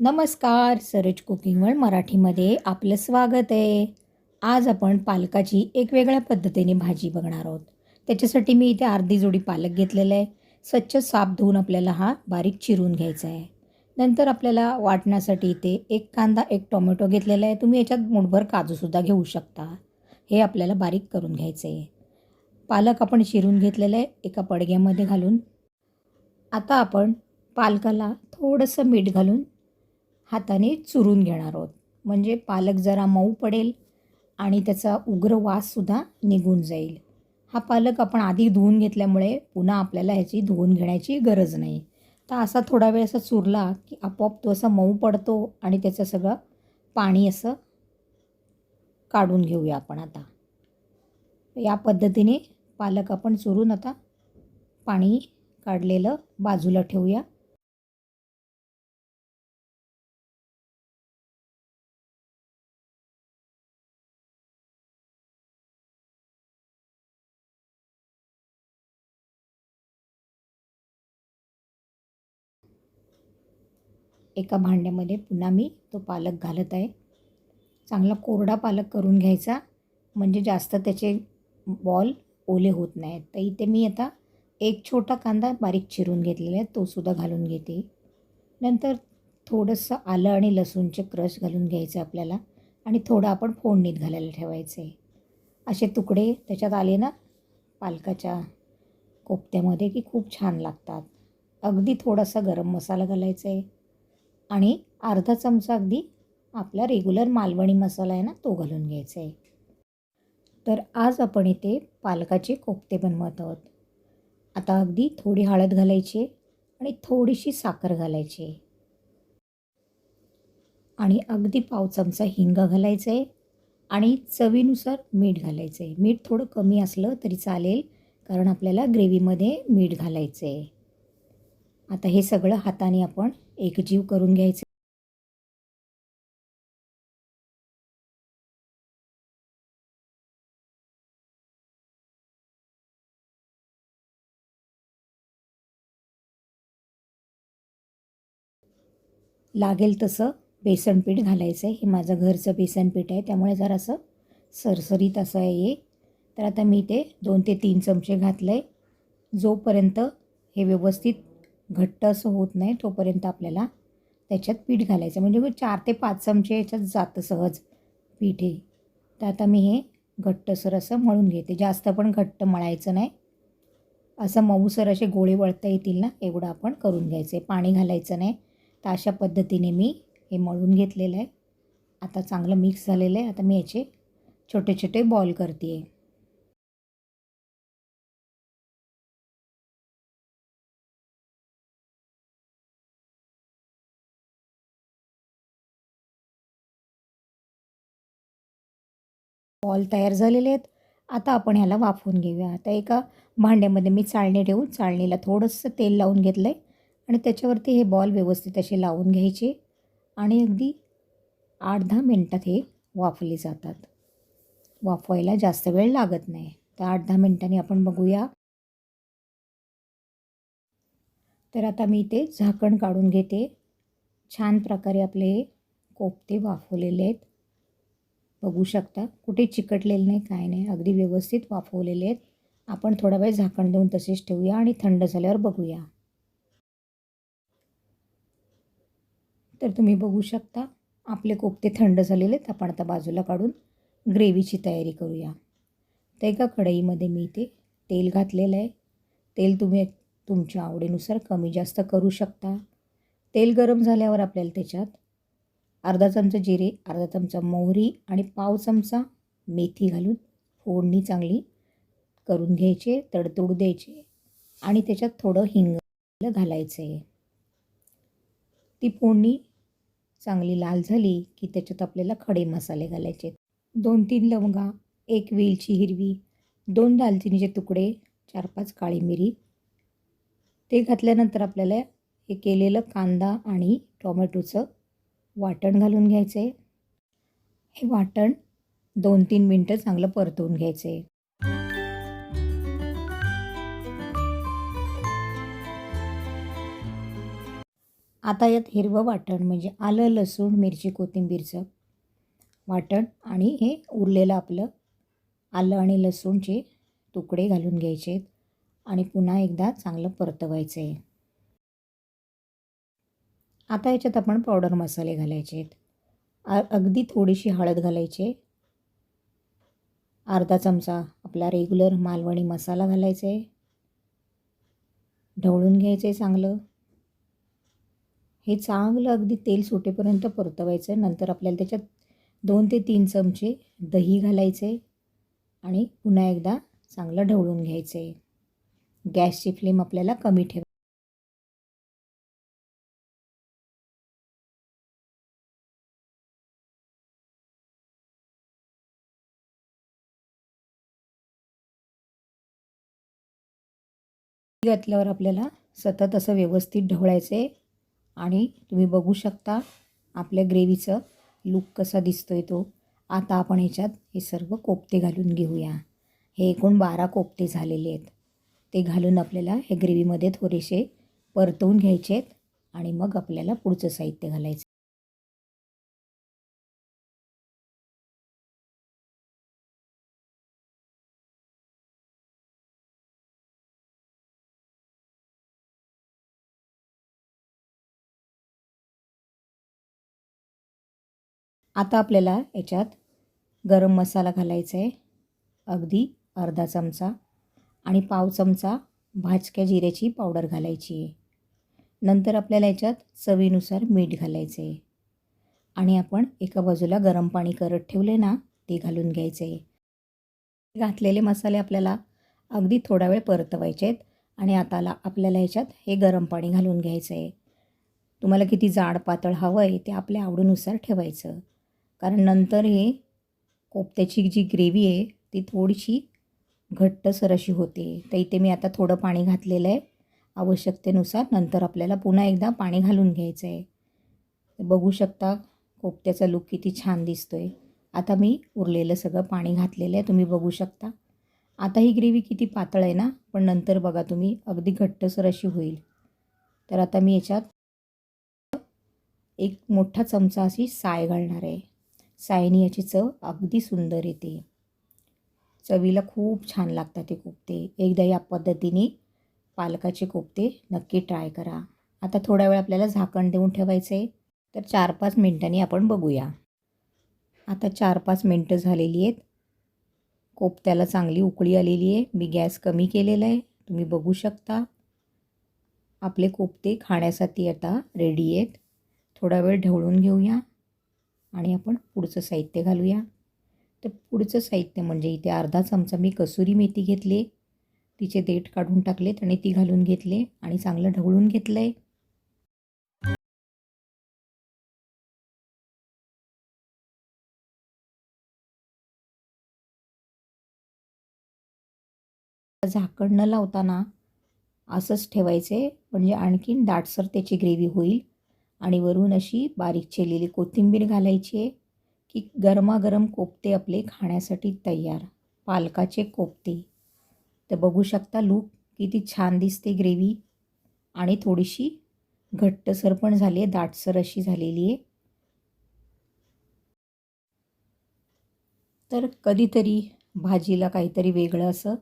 नमस्कार Saroj cooking world मराठीमध्ये आपलं स्वागत आहे. आज आपण पालकाची एक वेगळ्या पद्धतीने भाजी बघणार आहोत. त्याच्यासाठी मी इथे अर्धी जोडी पालक घेतलेला आहे. स्वच्छ साफ धुवून आपल्याला हा बारीक चिरून घ्यायचा आहे. नंतर आपल्याला वाटण्यासाठी इथे एक कांदा एक टोमॅटो घेतलेला आहे. तुम्ही याच्यात मुठभर काजूसुद्धा घेऊ शकता. हे आपल्याला बारीक करून घ्यायचं आहे. पालक आपण चिरून घेतलेलं आहे एका पडग्यामध्ये घालून. आता आपण पालकाला थोडंसं मीठ घालून हाताने चुरून घेणार आहोत. म्हणजे पालक जरा मऊ पडेल आणि त्याचा उग्र वाससुद्धा निघून जाईल. हा पालक आपण आधी धुवून घेतल्यामुळे पुन्हा आपल्याला ह्याची धुवून घेण्याची गरज नाही. तर असा थोडा वेळ असा चुरला की आपोआप तो असा मऊ पडतो आणि त्याचं सगळं पाणी असं काढून घेऊया आपण आता. या पद्धतीने पालक आपण चुरून आता पाणी काढलेलं बाजूला ठेवूया. एका भांड्यामध्ये पुन्हा मी तो पालक घालत आहे. चांगला कोरडा पालक करून घ्यायचा म्हणजे जास्त त्याचे बॉल ओले होत नाहीत. तर इथे मी आता एक छोटा कांदा बारीक चिरून घेतलेला आहे तोसुद्धा घालून घेते. नंतर थोडंसं आलं आणि लसूणचे क्रश घालून घ्यायचं आपल्याला आणि थोडं आपण फोडणीत घालायला ठेवायचं आहे. असे तुकडे त्याच्यात आले ना पालकाच्या कोफ्त्यामध्ये की खूप छान लागतात. अगदी थोडासा गरम मसाला घालायचा आहे. आणि अर्धा चमचा अगदी आपला रेग्युलर मालवणी मसाला आहे ना तो घालून घ्यायचा आहे. तर आज आपण इथे पालकाचे कोफ्ते बनवत आहोत. आता अगदी थोडी हळद घालायची आणि थोडीशी साखर घालायची आणि अगदी पाव चमचा हिंग घालायचं आहे आणि चवीनुसार मीठ घालायचं आहे. मीठ थोडं कमी असलं तरी चालेल कारण आपल्याला ग्रेव्हीमध्ये मीठ घालायचं आहे. आता हे सगळं हाताने आपण एकजीव करून घ्यायचं. लागेल तसं बेसनपीठ घालायचं आहे हे माझं घरचं बेसनपीठ आहे. त्यामुळे जरासं सरसरीत असं आहे हे. तर आता मी ते दोन ते तीन चमचे घातलं आहे जोपर्यंत हे व्यवस्थित घट्ट असं होत नाही तोपर्यंत आपल्याला त्याच्यात पीठ घालायचं. म्हणजे मग चार ते पाच चमचे याच्यात जातं सहज पीठ हे. तर आता मी हे घट्टसर असं मळून घेते. जास्त पण घट्ट मळायचं नाही. असं मऊसर असे गोळे वळता येतील ना एवढं आपण करून घ्यायचं आहे पाणी घालायचं नाही. तर अशा पद्धतीने मी हे मळून घेतलेलं आहे. आता चांगलं मिक्स झालेलं आहे. आता मी याचे छोटे छोटे बॉल करते आहे बॉल तयार झालेले आहेत. आता आपण ह्याला वाफवून घेऊया. आता एका भांड्यामध्ये मी चाळणी ठेवून चाळणीला थोडंसं तेल लावून घेतलं आहे आणि त्याच्यावरती हे बॉल व्यवस्थित असे लावून घ्यायचे आणि अगदी आठ दहा मिनटात हे वाफले जातात. वाफवायला जास्त वेळ लागत नाही. तर आठ दहा मिनटांनी आपण बघूया. तर आता मी ते झाकण काढून घेते. छान प्रकारे आपले कोपते वाफवलेले आहेत. बघू शकता. कुठे चिकटलेले नाही काय नाही. अगदी व्यवस्थित वाफवलेले आहेत. आपण थोडा वेळ झाकण देऊन तसेच ठेवूया आणि थंड झाल्यावर बघूया. तर तुम्ही बघू शकता आपले कोफ्ते थंड झालेले आहेत. आपण आता बाजूला काढून ग्रेव्हीची तयारी करूया. तर एका कढईमध्ये मी ते तेल घातलेलं आहे. तेल तुम्ही तुमच्या आवडीनुसार कमी जास्त करू शकता. तेल गरम झाल्यावर आपल्याला त्याच्यात अर्धा चमचा जिरे अर्धा चमचा मोहरी आणि पाव चमचा मेथी घालून फोडणी चांगली करून घ्यायचे तडतोड द्यायचे आणि त्याच्यात थोडं हिंग घालायचं आहे ती फोडणी चांगली लाल झाली की त्याच्यात आपल्याला खडे मसाले घालायचे. दोन तीन लवंगा एक वेलची हिरवी दोन दालचिनीचे तुकडे चार पाच काळी मिरी. ते घातल्यानंतर आपल्याला हे केलेलं कांदा आणि टोमॅटोचं वाटण घालून घ्यायचे. हे वाटण दोन तीन मिनटं चांगलं परतवून घ्यायचे. आता यात हिरवं वाटण म्हणजे आलं लसूण मिरची कोथिंबीरचं वाटण आणि हे उरलेलं आपलं आलं आणि लसूणचे तुकडे घालून घ्यायचे आहेत आणि पुन्हा एकदा चांगलं परतवायचं. आहे आता याच्यात आपण पावडर मसाले घालायचे आहेत. अगदी थोडीशी हळद घालायची अर्धा चमचा आपला रेग्युलर मालवणी मसाला घालायचा आहे. ढवळून घ्यायचं आहे चांगलं. हे चांगलं अगदी तेल सुटेपर्यंत परतवायचं आहे. नंतर आपल्याला त्याच्यात दोन ते तीन चमचे दही घालायचे आणि पुन्हा एकदा चांगलं ढवळून घ्यायचं आहे. गॅसची फ्लेम आपल्याला कमी ठेवा घातल्यावर आपल्याला सतत असं व्यवस्थित ढवळायचं आहे आणि तुम्ही बघू शकता आपल्या ग्रेव्हीचं लूक कसा दिसतो आहे तो. आता आपण ह्याच्यात हे सर्व कोपते घालून घेऊया. हे एकूण बारा कोपते झालेले आहेत. ते घालून आपल्याला हे ग्रेव्हीमध्ये थोडेसे परतवून घ्यायचे आहेत आणि मग आपल्याला पुढचं साहित्य घालायचं आता आपल्याला याच्यात गरम मसाला घालायचा आहे. अगदी अर्धा चमचा आणि पाव चमचा भाजक्या जिऱ्याची पावडर घालायची आहे. नंतर आपल्याला याच्यात चवीनुसार मीठ घालायचं आहे. आणि आपण एका बाजूला गरम पाणी करत ठेवले ना ते घालून घ्यायचे आहे. घातलेले मसाले आपल्याला अगदी थोडा वेळ परतवायचे आहेत आणि आताला आपल्याला ह्याच्यात हे गरम पाणी घालून घ्यायचं आहे. तुम्हाला किती जाड पातळ हवं आहे ते आपल्या आवडीनुसार ठेवायचं. कारण नंतर हे कोफ्त्याची जी ग्रेव्ही आहे ती थोडीशी घट्टसर अशी होते. तर इथे मी आता थोडं पाणी घातलेलं आहे. आवश्यकतेनुसार नंतर आपल्याला पुन्हा एकदा पाणी घालून घ्यायचं आहे. बघू शकता कोफ्त्याचा लुक किती छान दिसतो आहे आता मी उरलेलं सगळं पाणी घातलेलं आहे. तुम्ही बघू शकता. आता ही ग्रेव्ही किती पातळ आहे ना? पण नंतर बघा तुम्ही अगदी घट्टसर अशी होईल. तर आता मी याच्यात एक मोठा चमचा अशी साय घालणार आहे. सायनी याची चव अगदी सुंदर येते. चवीला खूप छान लागतात ते कोफ्ते. एकदा या पद्धतीने पालकाचे कोफ्ते नक्की ट्राय करा. आता थोड्या वेळ आपल्याला झाकण देऊन ठेवायचं आहे तर चार पाच मिनटांनी आपण बघूया. आता चार पाच मिनटं झालेली आहेत. कोफ्त्याला चांगली उकळी आलेली आहे. मी गॅस कमी केलेला आहे. तुम्ही बघू शकता. आपले कोफ्ते खाण्यासाठी आता रेडी आहेत. थोडा वेळ ढवळून घेऊया. आणि आपण पुढचं साहित्य घालूया. तर पुढचं साहित्य म्हणजे इथे अर्धा चमचा मी कसुरी मेथी घेतली. तिचे देठ काढून टाकलेत आणि ती घालून घेतले आणि चांगलं ढवळून घेतलं आहे झाकण न लावताना असंच ठेवायचे म्हणजे आणखीन दाटसर त्याची ग्रेव्ही होईल. आणि वरून अशी बारीक चिरलेली कोथिंबीर घालायची आहे की गरमागरम कोफ्ते आपले खाण्यासाठी तयार पालकाचे कोफ्ते. तर बघू शकता लूक किती छान दिसते ग्रेव्ही. आणि थोडीशी घट्टसर पण झाली आहे दाटसर अशी झालेली आहे. तर कधीतरी भाजीला काहीतरी वेगळं असं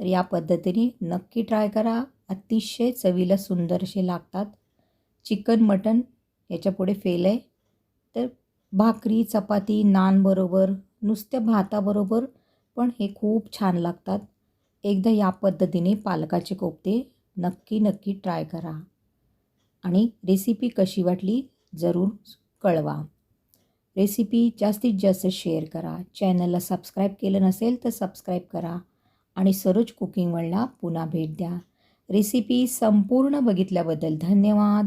तर या पद्धतीने नक्की ट्राय करा. अतिशय चवीला सुंदर असे लागतात. चिकन मटन याच्यापुढे फेल आहे. तर भाकरी चपाती नानबरोबर नुसत्या भाताबरोबर पण हे खूप छान लागतात. एकदा या पद्धतीने पालकाचे कोफ्ते नक्की नक्की ट्राय करा. आणि रेसिपी कशी वाटली जरूर कळवा. रेसिपी जास्तीत जास्त शेअर करा. चॅनलला सबस्क्राईब केलं नसेल तर सबस्क्राईब करा. आणि सरोज कुकिंग वर्ल्डला पुन्हा भेट द्या. रेसिपी संपूर्ण बघितल्याबद्दल धन्यवाद.